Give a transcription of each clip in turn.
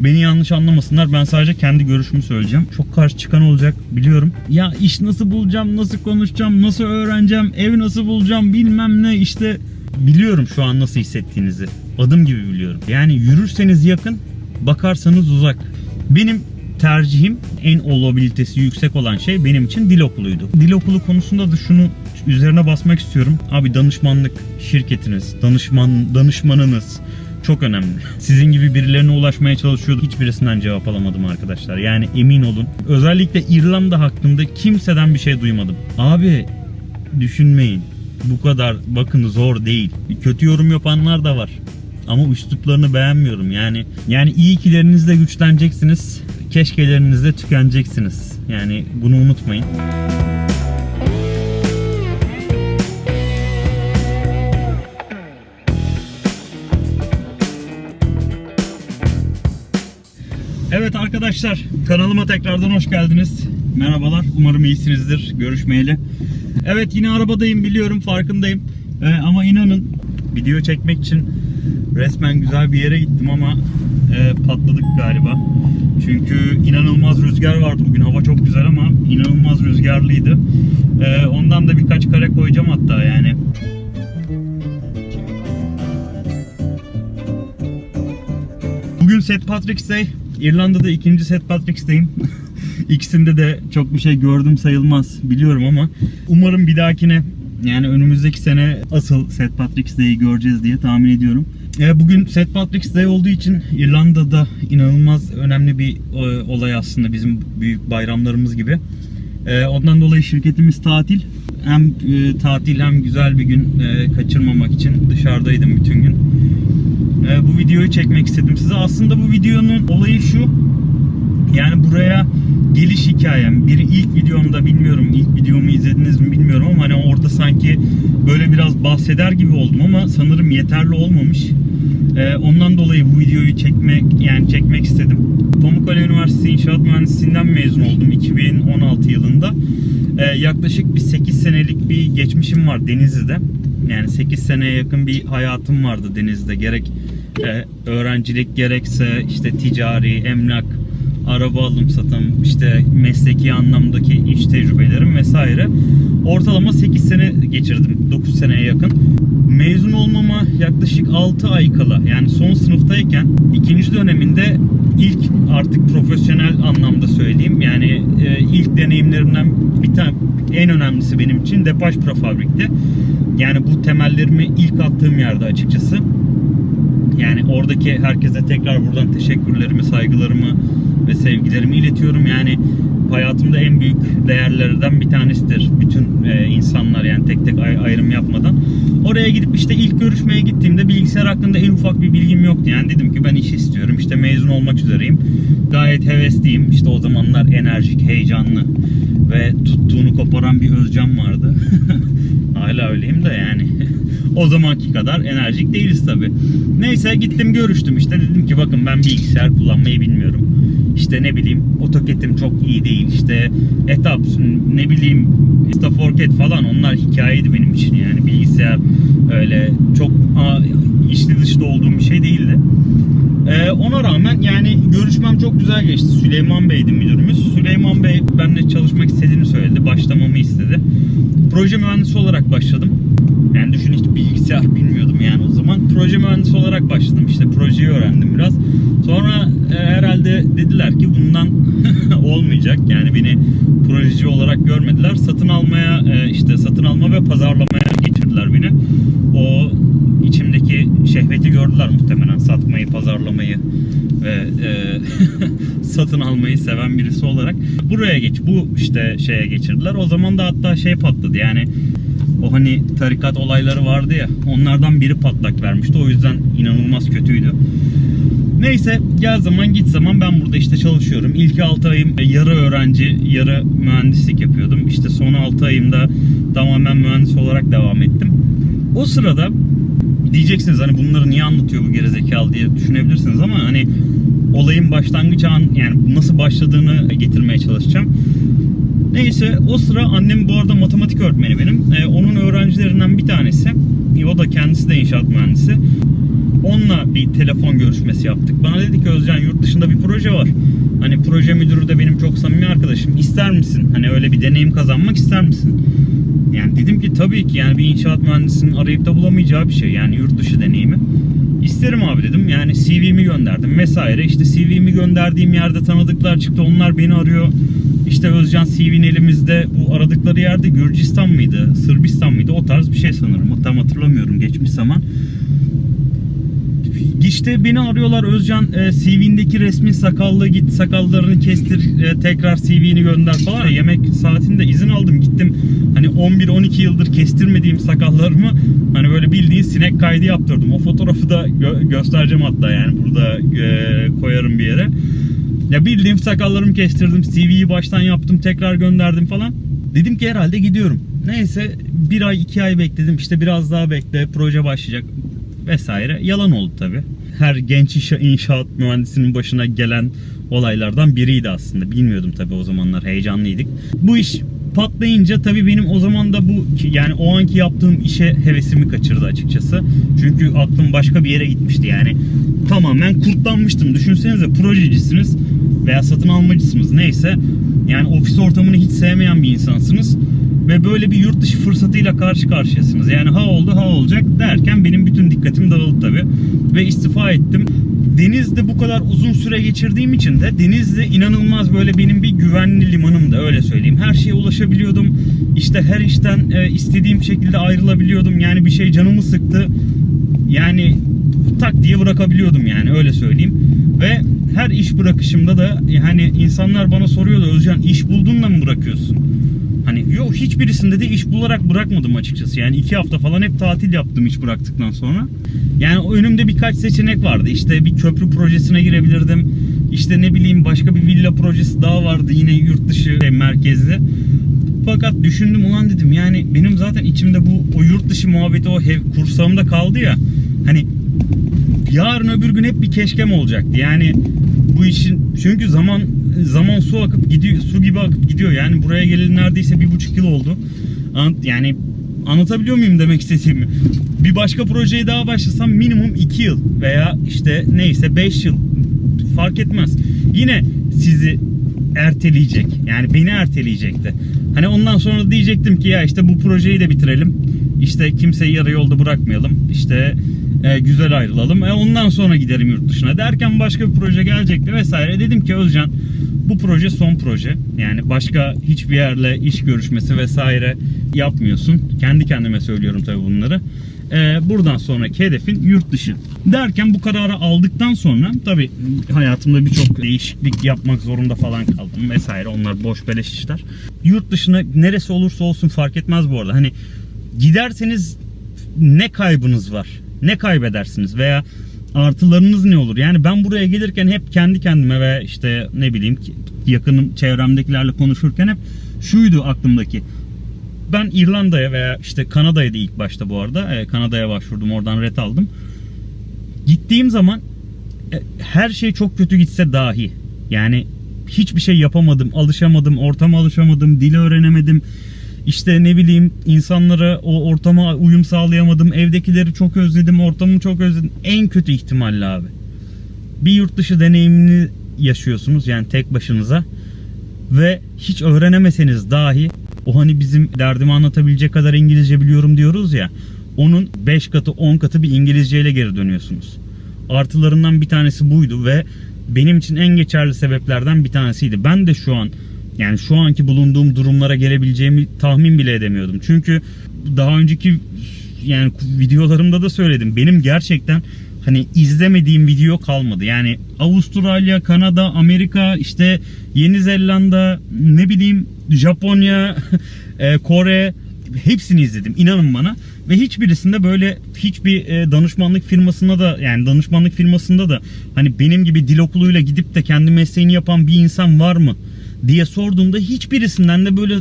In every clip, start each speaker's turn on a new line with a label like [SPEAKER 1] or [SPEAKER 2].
[SPEAKER 1] Beni yanlış anlamasınlar. Ben sadece kendi görüşümü söyleyeceğim. Çok karşı çıkan olacak biliyorum. Ya iş nasıl bulacağım, nasıl konuşacağım, nasıl öğreneceğim, ev nasıl bulacağım bilmem ne işte biliyorum şu an nasıl hissettiğinizi. Adım gibi biliyorum. Yani yürürseniz yakın, bakarsanız uzak. Benim tercihim en olabilitesi yüksek olan şey benim için dil okuluydu. Dil okulu konusunda da şunu üzerine basmak istiyorum. Abi danışmanlık şirketiniz, danışman danışmanınız çok önemli. Sizin gibi birilerine ulaşmaya çalışıyordum. Hiçbirisinden cevap alamadım arkadaşlar. Yani emin olun. Özellikle İrlanda hakkında kimseden bir şey duymadım. Abi düşünmeyin. Bu kadar bakın zor değil. Kötü yorum yapanlar da var. Ama üsluplarını beğenmiyorum. Yani yani iyi kilerinizle güçleneceksiniz. Keşkelerinizle tükeneceksiniz. Yani bunu unutmayın. Arkadaşlar kanalıma tekrardan hoş geldiniz. Merhabalar. Umarım iyisinizdir. Görüşmeyeli. Evet yine arabadayım biliyorum farkındayım. Ee, ama inanın video çekmek için resmen güzel bir yere gittim ama e, patladık galiba. Çünkü inanılmaz rüzgar vardı bugün. Hava çok güzel ama inanılmaz rüzgarlıydı. Ee, ondan da birkaç kare koyacağım hatta yani. Bugün St. Patrick's Day. İrlanda'da ikinci St. Patrick's Day'im. İkisinde de çok bir şey gördüm sayılmaz biliyorum ama umarım bir dahakine yani önümüzdeki sene asıl St. Patrick's Day'i göreceğiz diye tahmin ediyorum. E, Bugün St. Patrick's Day olduğu için İrlanda'da inanılmaz önemli bir e, olay aslında bizim büyük bayramlarımız gibi. E, Ondan dolayı şirketimiz tatil. Hem tatil hem güzel bir gün kaçırmamak için dışarıdaydım bütün gün. E, bu videoyu çekmek istedim size. Aslında bu videonun olayı şu. Yani buraya geliş hikayem. Bir ilk videomda bilmiyorum ilk videomu izlediniz mi bilmiyorum ama hani orada sanki böyle biraz bahseder gibi oldum ama sanırım yeterli olmamış. E, ondan dolayı bu videoyu çekmek yani çekmek istedim. Pamukkale Üniversitesi İnşaat Mühendisliğinden mezun oldum 2016 yılında. E, yaklaşık bir 8 senelik bir geçmişim var Denizli'de. Yani 8 seneye yakın bir hayatım vardı Denizli'de. Gerek e, öğrencilik gerekse işte ticari, emlak, araba alım satım, işte mesleki anlamdaki iş tecrübelerim vesaire. Ortalama 8 sene geçirdim. 9 seneye yakın. Mezun olmama yaklaşık 6 ay kala yani son sınıftayken ikinci döneminde ilk artık profesyonel anlamda söyleyeyim yani e, ilk deneyimlerimden bir tane en önemlisi benim için Depaj Prefabrik'te. Yani bu temellerimi ilk attığım yerde açıkçası. Yani oradaki herkese tekrar buradan teşekkürlerimi, saygılarımı ve sevgilerimi iletiyorum. Yani hayatımda en büyük değerlerden bir tanesidir. Bütün e, insanlar yani tek tek ay- ayrım yapmadan. Oraya gidip işte ilk görüşmeye gittiğimde bilgisayar hakkında en ufak bir bilgim yoktu. Yani dedim ki ben iş istiyorum. İşte mezun olmak üzereyim. Gayet hevesliyim. İşte o zamanlar enerjik, heyecanlı ve tuttuğunu koparan bir Özcan vardı. Hala öyleyim de yani. o zamanki kadar enerjik değiliz tabi. Neyse gittim görüştüm işte dedim ki bakın ben bilgisayar kullanmayı bilmiyorum. İşte ne bileyim AutoCAD'im çok iyi değil işte Etaps ne bileyim Instaforket falan onlar hikayeydi benim için yani bilgisayar öyle çok aa, içli dışlı olduğum bir şey değildi. Ee, ona rağmen yani görüşmem çok güzel geçti. Süleyman Bey'di müdürümüz. Süleyman Bey benimle çalışmak istediğini söyledi. Başlamamı istedi. Proje mühendisi olarak başladım. Yani düşün hiç bilgisayar bilmiyordum yani o zaman. Proje mühendisi olarak başladım. İşte projeyi öğrendim biraz. Sonra e, herhalde dediler ki bundan olmayacak. Yani beni projeci olarak görmediler. Satın almaya e, işte satın alma ve pazarlamaya getirdiler beni. O içimdeki şehveti gördüler muhtemelen satmayı, pazarlamayı ve e, satın almayı seven birisi olarak. Buraya geç, bu işte şeye geçirdiler. O zaman da hatta şey patladı yani o hani tarikat olayları vardı ya onlardan biri patlak vermişti. O yüzden inanılmaz kötüydü. Neyse gel zaman git zaman ben burada işte çalışıyorum. İlk 6 ayım yarı öğrenci, yarı mühendislik yapıyordum. İşte son 6 ayımda tamamen mühendis olarak devam ettim. O sırada diyeceksiniz hani bunları niye anlatıyor bu gerizekalı diye düşünebilirsiniz ama hani olayın başlangıç an yani nasıl başladığını getirmeye çalışacağım. Neyse o sıra annem bu arada matematik öğretmeni benim. Ee, onun öğrencilerinden bir tanesi. O da kendisi de inşaat mühendisi. Onunla bir telefon görüşmesi yaptık. Bana dedi ki Özcan yurt dışında bir proje var. Hani proje müdürü de benim çok samimi arkadaşım. İster misin? Hani öyle bir deneyim kazanmak ister misin? Yani dedim ki tabii ki yani bir inşaat mühendisinin arayıp da bulamayacağı bir şey. Yani yurt dışı deneyimi. İsterim abi dedim. Yani CV'mi gönderdim vesaire. İşte CV'mi gönderdiğim yerde tanıdıklar çıktı. Onlar beni arıyor. İşte Özcan CV'nin elimizde bu aradıkları yerde Gürcistan mıydı? Sırbistan mıydı? O tarz bir şey sanırım. Tam hatırlamıyorum geçmiş zaman. İşte beni arıyorlar Özcan e, CV'ndeki resmin sakallı git sakallarını kestir e, tekrar CV'ni gönder falan. Yemek saatinde izin aldım gittim. Hani 11-12 yıldır kestirmediğim sakallarımı hani böyle bildiğin sinek kaydı yaptırdım. O fotoğrafı da gö- göstereceğim hatta yani burada e, koyarım bir yere. Ya bildiğim sakallarımı kestirdim. CV'yi baştan yaptım tekrar gönderdim falan. Dedim ki herhalde gidiyorum. Neyse bir ay iki ay bekledim. İşte biraz daha bekle proje başlayacak vesaire. Yalan oldu tabi. Her genç inşaat mühendisinin başına gelen olaylardan biriydi aslında. Bilmiyordum tabi o zamanlar heyecanlıydık. Bu iş patlayınca tabi benim o zaman da bu yani o anki yaptığım işe hevesimi kaçırdı açıkçası. Çünkü aklım başka bir yere gitmişti yani. Tamamen kurtlanmıştım. Düşünsenize projecisiniz veya satın almacısınız neyse. Yani ofis ortamını hiç sevmeyen bir insansınız ve böyle bir yurt dışı fırsatıyla karşı karşıyasınız. Yani ha oldu ha olacak derken benim bütün dikkatim dağıldı tabi ve istifa ettim. Denizde bu kadar uzun süre geçirdiğim için de Denizde inanılmaz böyle benim bir güvenli limanımdı öyle söyleyeyim. Her şeye ulaşabiliyordum. İşte her işten e, istediğim şekilde ayrılabiliyordum. Yani bir şey canımı sıktı. Yani tak diye bırakabiliyordum yani öyle söyleyeyim. Ve her iş bırakışımda da hani insanlar bana soruyordu Özcan iş buldun da mı bırakıyorsun? Hani yok hiçbirisinde de iş bularak bırakmadım açıkçası. Yani iki hafta falan hep tatil yaptım iş bıraktıktan sonra. Yani önümde birkaç seçenek vardı. İşte bir köprü projesine girebilirdim. İşte ne bileyim başka bir villa projesi daha vardı yine yurt dışı e, merkezli. Fakat düşündüm ulan dedim yani benim zaten içimde bu o yurt dışı muhabbeti o hev, kursağımda kaldı ya. Hani yarın öbür gün hep bir keşkem olacaktı. Yani bu işin çünkü zaman zaman su akıp gidiyor su gibi akıp gidiyor. Yani buraya geleli neredeyse bir buçuk yıl oldu. An- Yani anlatabiliyor muyum demek istediğimi? Bir başka projeye daha başlasam minimum 2 yıl veya işte neyse 5 yıl fark etmez. Yine sizi erteleyecek. Yani beni erteleyecekti. Hani ondan sonra diyecektim ki ya işte bu projeyi de bitirelim. İşte kimseyi yarı yolda bırakmayalım. İşte e, güzel ayrılalım. E, ondan sonra giderim yurt dışına derken başka bir proje gelecekti vesaire. Dedim ki Özcan bu proje son proje. Yani başka hiçbir yerle iş görüşmesi vesaire yapmıyorsun. Kendi kendime söylüyorum tabii bunları. E, buradan sonraki hedefin yurt dışı. Derken bu kararı aldıktan sonra tabii hayatımda birçok değişiklik yapmak zorunda falan kaldım vesaire. Onlar boş beleş işler. Yurt dışına neresi olursa olsun fark etmez bu arada. Hani giderseniz ne kaybınız var? Ne kaybedersiniz veya artılarınız ne olur? Yani ben buraya gelirken hep kendi kendime ve işte ne bileyim yakınım çevremdekilerle konuşurken hep şuydu aklımdaki. Ben İrlanda'ya veya işte Kanada'ya da ilk başta bu arada e, Kanada'ya başvurdum oradan ret aldım. Gittiğim zaman e, her şey çok kötü gitse dahi yani hiçbir şey yapamadım, alışamadım, ortama alışamadım, dili öğrenemedim. İşte ne bileyim insanlara o ortama uyum sağlayamadım. Evdekileri çok özledim, ortamı çok özledim. En kötü ihtimalle abi. Bir yurt dışı deneyimini yaşıyorsunuz yani tek başınıza ve hiç öğrenemeseniz dahi o hani bizim derdimi anlatabilecek kadar İngilizce biliyorum diyoruz ya onun 5 katı 10 katı bir İngilizceyle geri dönüyorsunuz. Artılarından bir tanesi buydu ve benim için en geçerli sebeplerden bir tanesiydi. Ben de şu an yani şu anki bulunduğum durumlara gelebileceğimi tahmin bile edemiyordum. Çünkü daha önceki yani videolarımda da söyledim. Benim gerçekten hani izlemediğim video kalmadı. Yani Avustralya, Kanada, Amerika, işte Yeni Zelanda, ne bileyim Japonya, e, Kore hepsini izledim. İnanın bana ve hiçbirisinde böyle hiçbir e, danışmanlık firmasında da yani danışmanlık firmasında da hani benim gibi dil okuluyla gidip de kendi mesleğini yapan bir insan var mı diye sorduğumda hiçbirisinden de böyle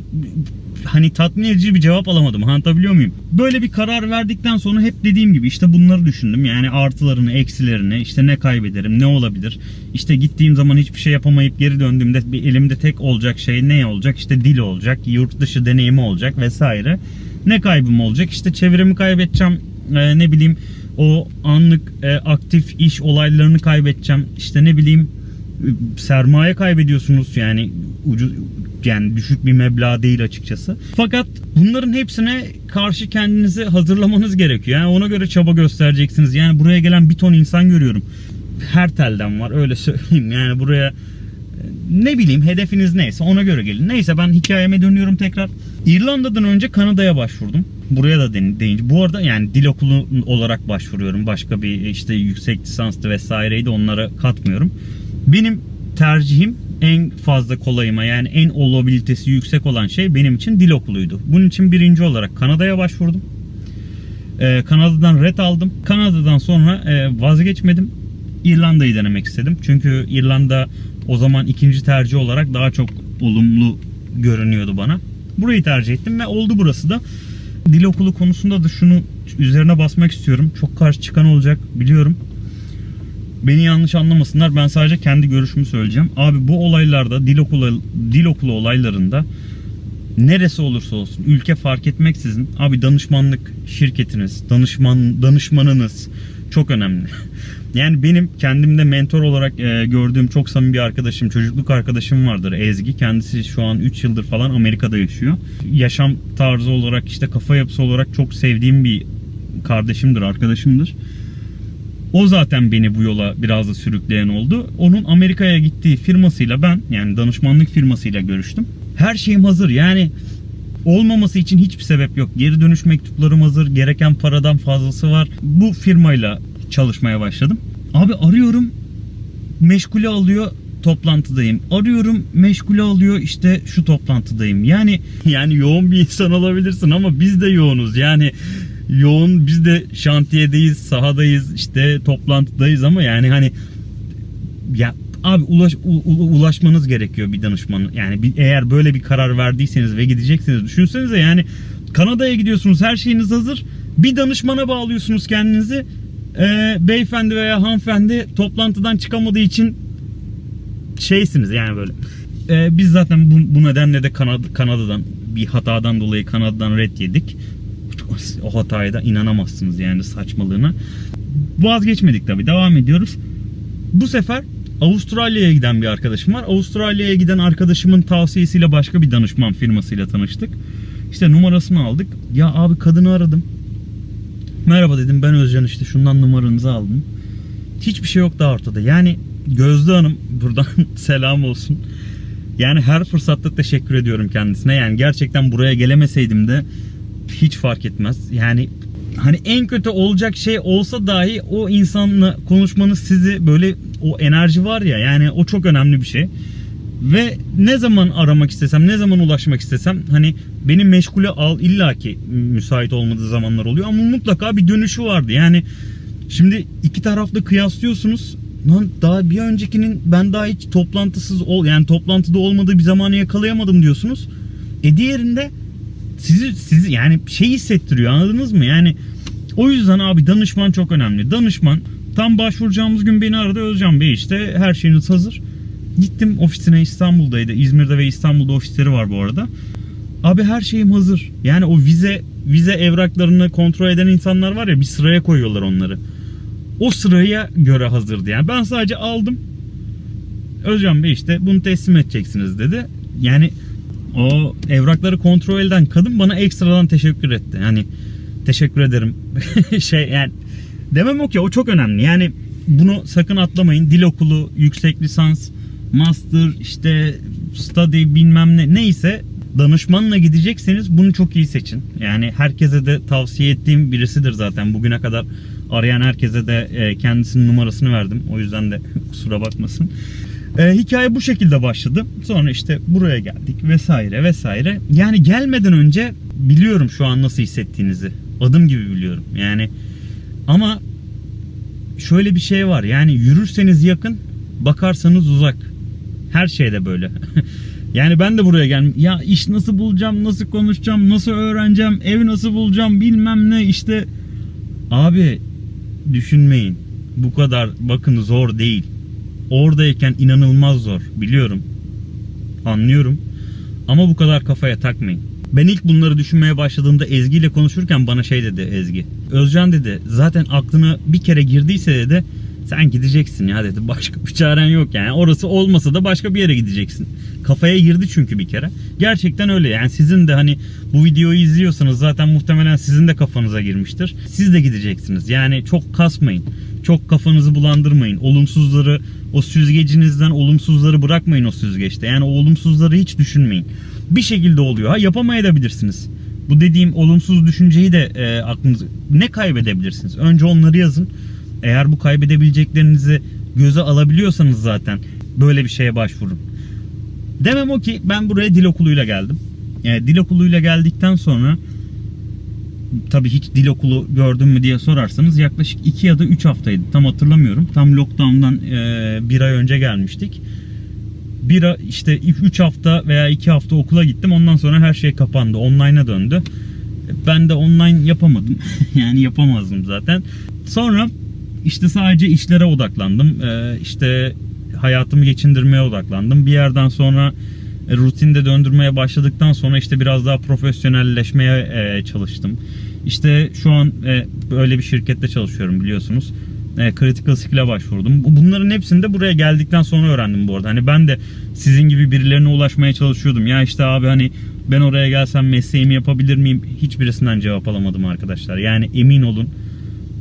[SPEAKER 1] hani tatmin edici bir cevap alamadım. Anlatabiliyor muyum? Böyle bir karar verdikten sonra hep dediğim gibi işte bunları düşündüm. Yani artılarını, eksilerini, işte ne kaybederim, ne olabilir? İşte gittiğim zaman hiçbir şey yapamayıp geri döndüğümde elimde tek olacak şey ne olacak? İşte dil olacak, yurt dışı deneyimi olacak vesaire. Ne kaybım olacak? İşte çevremi kaybedeceğim, e, ne bileyim o anlık e, aktif iş olaylarını kaybedeceğim. İşte ne bileyim sermaye kaybediyorsunuz yani ucuz yani düşük bir meblağ değil açıkçası. Fakat bunların hepsine karşı kendinizi hazırlamanız gerekiyor. Yani ona göre çaba göstereceksiniz. Yani buraya gelen bir ton insan görüyorum. Her telden var öyle söyleyeyim. Yani buraya ne bileyim hedefiniz neyse ona göre gelin. Neyse ben hikayeme dönüyorum tekrar. İrlanda'dan önce Kanada'ya başvurdum. Buraya da de- deyince. Bu arada yani dil okulu olarak başvuruyorum. Başka bir işte yüksek lisanslı vesaireydi onlara katmıyorum. Benim tercihim en fazla kolayıma yani en olabilitesi yüksek olan şey benim için dil okuluydu. Bunun için birinci olarak Kanada'ya başvurdum. Ee, Kanada'dan red aldım. Kanada'dan sonra e, vazgeçmedim. İrlanda'yı denemek istedim. Çünkü İrlanda o zaman ikinci tercih olarak daha çok olumlu görünüyordu bana. Burayı tercih ettim ve oldu burası da. Dil okulu konusunda da şunu üzerine basmak istiyorum. Çok karşı çıkan olacak biliyorum. Beni yanlış anlamasınlar. Ben sadece kendi görüşümü söyleyeceğim. Abi bu olaylarda dil okulu dil okulu olaylarında neresi olursa olsun ülke fark etmeksizin abi danışmanlık şirketiniz, danışman danışmanınız çok önemli. Yani benim kendimde mentor olarak e, gördüğüm çok samimi bir arkadaşım, çocukluk arkadaşım vardır Ezgi. Kendisi şu an 3 yıldır falan Amerika'da yaşıyor. Yaşam tarzı olarak işte kafa yapısı olarak çok sevdiğim bir kardeşimdir, arkadaşımdır. O zaten beni bu yola biraz da sürükleyen oldu. Onun Amerika'ya gittiği firmasıyla ben yani danışmanlık firmasıyla görüştüm. Her şeyim hazır yani olmaması için hiçbir sebep yok. Geri dönüş mektuplarım hazır. Gereken paradan fazlası var. Bu firmayla çalışmaya başladım. Abi arıyorum meşgule alıyor toplantıdayım. Arıyorum meşgule alıyor işte şu toplantıdayım. Yani yani yoğun bir insan olabilirsin ama biz de yoğunuz. Yani yoğun biz de şantiyedeyiz, sahadayız, işte toplantıdayız ama yani hani ya abi ulaş, u- u- ulaşmanız gerekiyor bir danışmanı. Yani bir, eğer böyle bir karar verdiyseniz ve gideceksiniz düşünsenize yani Kanada'ya gidiyorsunuz her şeyiniz hazır. Bir danışmana bağlıyorsunuz kendinizi. Ee, beyefendi veya hanımefendi toplantıdan çıkamadığı için şeysiniz yani böyle. Ee, biz zaten bu, bu nedenle de Kanada, Kanada'dan bir hatadan dolayı Kanada'dan red yedik. O hataya da inanamazsınız yani saçmalığına. Vazgeçmedik tabii devam ediyoruz. Bu sefer Avustralya'ya giden bir arkadaşım var. Avustralya'ya giden arkadaşımın tavsiyesiyle başka bir danışman firmasıyla tanıştık. İşte numarasını aldık. Ya abi kadını aradım. Merhaba dedim ben Özcan işte şundan numaranızı aldım. Hiçbir şey yok daha ortada. Yani Gözde Hanım buradan selam olsun. Yani her fırsatta teşekkür ediyorum kendisine. Yani gerçekten buraya gelemeseydim de hiç fark etmez. Yani hani en kötü olacak şey olsa dahi o insanla konuşmanız sizi böyle o enerji var ya yani o çok önemli bir şey. Ve ne zaman aramak istesem, ne zaman ulaşmak istesem hani beni meşgule al illaki müsait olmadığı zamanlar oluyor ama mutlaka bir dönüşü vardı. Yani şimdi iki taraflı kıyaslıyorsunuz. Lan daha bir öncekinin ben daha hiç toplantısız ol yani toplantıda olmadığı bir zamanı yakalayamadım diyorsunuz. E diğerinde sizi sizi yani şey hissettiriyor anladınız mı? Yani o yüzden abi danışman çok önemli. Danışman tam başvuracağımız gün beni aradı Özcan Bey işte her şeyiniz hazır. Gittim ofisine İstanbul'daydı. İzmir'de ve İstanbul'da ofisleri var bu arada. Abi her şeyim hazır. Yani o vize vize evraklarını kontrol eden insanlar var ya bir sıraya koyuyorlar onları. O sıraya göre hazırdı yani. Ben sadece aldım. Özcan Bey işte bunu teslim edeceksiniz dedi. Yani o evrakları kontrol eden kadın bana ekstradan teşekkür etti. Yani teşekkür ederim. şey yani demem o ki o çok önemli. Yani bunu sakın atlamayın. Dil okulu, yüksek lisans, master, işte study bilmem ne neyse danışmanla gidecekseniz bunu çok iyi seçin. Yani herkese de tavsiye ettiğim birisidir zaten. Bugüne kadar arayan herkese de e, kendisinin numarasını verdim. O yüzden de kusura bakmasın. E, hikaye bu şekilde başladı. Sonra işte buraya geldik vesaire vesaire. Yani gelmeden önce biliyorum şu an nasıl hissettiğinizi. Adım gibi biliyorum. Yani ama şöyle bir şey var. Yani yürürseniz yakın, bakarsanız uzak. Her şeyde böyle. yani ben de buraya geldim. Ya iş nasıl bulacağım, nasıl konuşacağım, nasıl öğreneceğim, ev nasıl bulacağım bilmem ne işte. Abi düşünmeyin. Bu kadar bakın zor değil. Oradayken inanılmaz zor. Biliyorum. Anlıyorum. Ama bu kadar kafaya takmayın. Ben ilk bunları düşünmeye başladığımda Ezgi ile konuşurken bana şey dedi Ezgi. Özcan dedi zaten aklına bir kere girdiyse dedi sen gideceksin ya dedi. Başka bir çaren yok yani. Orası olmasa da başka bir yere gideceksin. Kafaya girdi çünkü bir kere. Gerçekten öyle yani sizin de hani bu videoyu izliyorsanız zaten muhtemelen sizin de kafanıza girmiştir. Siz de gideceksiniz. Yani çok kasmayın. Çok kafanızı bulandırmayın. Olumsuzları o süzgecinizden olumsuzları bırakmayın o süzgeçte. Yani o olumsuzları hiç düşünmeyin. Bir şekilde oluyor. Ha yapamayabilirsiniz. Bu dediğim olumsuz düşünceyi de e, aklınız ne kaybedebilirsiniz? Önce onları yazın. Eğer bu kaybedebileceklerinizi göze alabiliyorsanız zaten böyle bir şeye başvurun. Demem o ki ben buraya dil okuluyla geldim. Yani dil okuluyla geldikten sonra tabii hiç dil okulu gördün mü diye sorarsanız yaklaşık 2 ya da 3 haftaydı. Tam hatırlamıyorum. Tam lockdown'dan e, bir ay önce gelmiştik. Bir işte 3 hafta veya 2 hafta okula gittim. Ondan sonra her şey kapandı. Online'a döndü. Ben de online yapamadım. yani yapamazdım zaten. Sonra işte sadece işlere odaklandım. Ee, işte hayatımı geçindirmeye odaklandım. Bir yerden sonra e, rutinde döndürmeye başladıktan sonra işte biraz daha profesyonelleşmeye e, çalıştım. İşte şu an e, böyle bir şirkette çalışıyorum biliyorsunuz. E, critical skill'e başvurdum. Bu- Bunların hepsini de buraya geldikten sonra öğrendim bu arada. Hani ben de sizin gibi birilerine ulaşmaya çalışıyordum. Ya işte abi hani ben oraya gelsem mesleğimi yapabilir miyim? Hiçbirisinden cevap alamadım arkadaşlar. Yani emin olun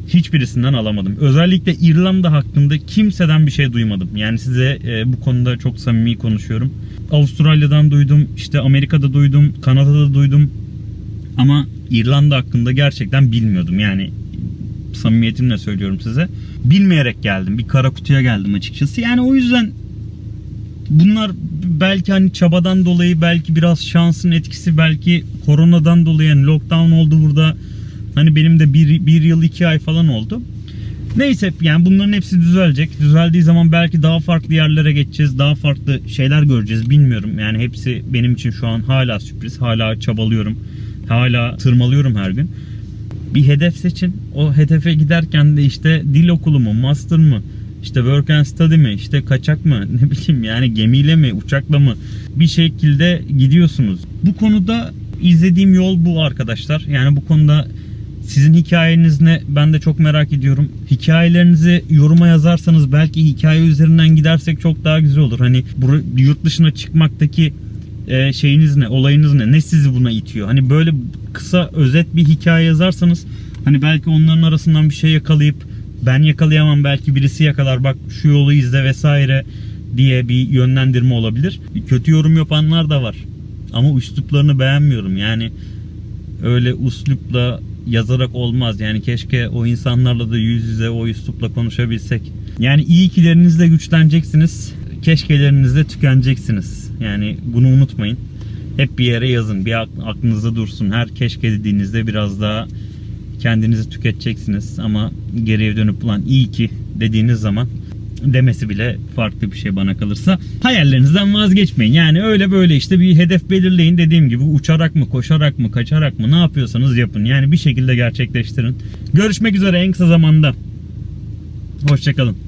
[SPEAKER 1] hiçbirisinden alamadım. Özellikle İrlanda hakkında kimseden bir şey duymadım. Yani size e, bu konuda çok samimi konuşuyorum. Avustralya'dan duydum, işte Amerika'da duydum, Kanada'da duydum. Ama İrlanda hakkında gerçekten bilmiyordum. Yani samimiyetimle söylüyorum size. Bilmeyerek geldim. Bir kara kutuya geldim açıkçası. Yani o yüzden bunlar belki hani çabadan dolayı belki biraz şansın etkisi belki koronadan dolayı yani lockdown oldu burada hani benim de bir, bir yıl iki ay falan oldu. Neyse yani bunların hepsi düzelecek. Düzeldiği zaman belki daha farklı yerlere geçeceğiz daha farklı şeyler göreceğiz. Bilmiyorum. Yani hepsi benim için şu an hala sürpriz. Hala çabalıyorum. Hala tırmalıyorum her gün. Bir hedef seçin. O hedefe giderken de işte dil okulu mu, master mı, işte work and study mi, işte kaçak mı, ne bileyim yani gemiyle mi, uçakla mı bir şekilde gidiyorsunuz. Bu konuda izlediğim yol bu arkadaşlar. Yani bu konuda sizin hikayeniz ne ben de çok merak ediyorum. Hikayelerinizi yoruma yazarsanız belki hikaye üzerinden gidersek çok daha güzel olur. Hani yurt dışına çıkmaktaki e, şeyiniz ne, olayınız ne, ne sizi buna itiyor? Hani böyle kısa özet bir hikaye yazarsanız hani belki onların arasından bir şey yakalayıp ben yakalayamam belki birisi yakalar bak şu yolu izle vesaire diye bir yönlendirme olabilir. Kötü yorum yapanlar da var. Ama üsluplarını beğenmiyorum. Yani öyle uslupla yazarak olmaz. Yani keşke o insanlarla da yüz yüze o üslupla konuşabilsek. Yani iyi kilerinizle güçleneceksiniz. Keşkelerinizle tükeneceksiniz. Yani bunu unutmayın. Hep bir yere yazın. Bir ak- aklınızda dursun. Her keşke dediğinizde biraz daha kendinizi tüketeceksiniz. Ama geriye dönüp ulan iyi ki dediğiniz zaman demesi bile farklı bir şey bana kalırsa. Hayallerinizden vazgeçmeyin. Yani öyle böyle işte bir hedef belirleyin. Dediğim gibi uçarak mı, koşarak mı, kaçarak mı ne yapıyorsanız yapın. Yani bir şekilde gerçekleştirin. Görüşmek üzere en kısa zamanda. Hoşçakalın.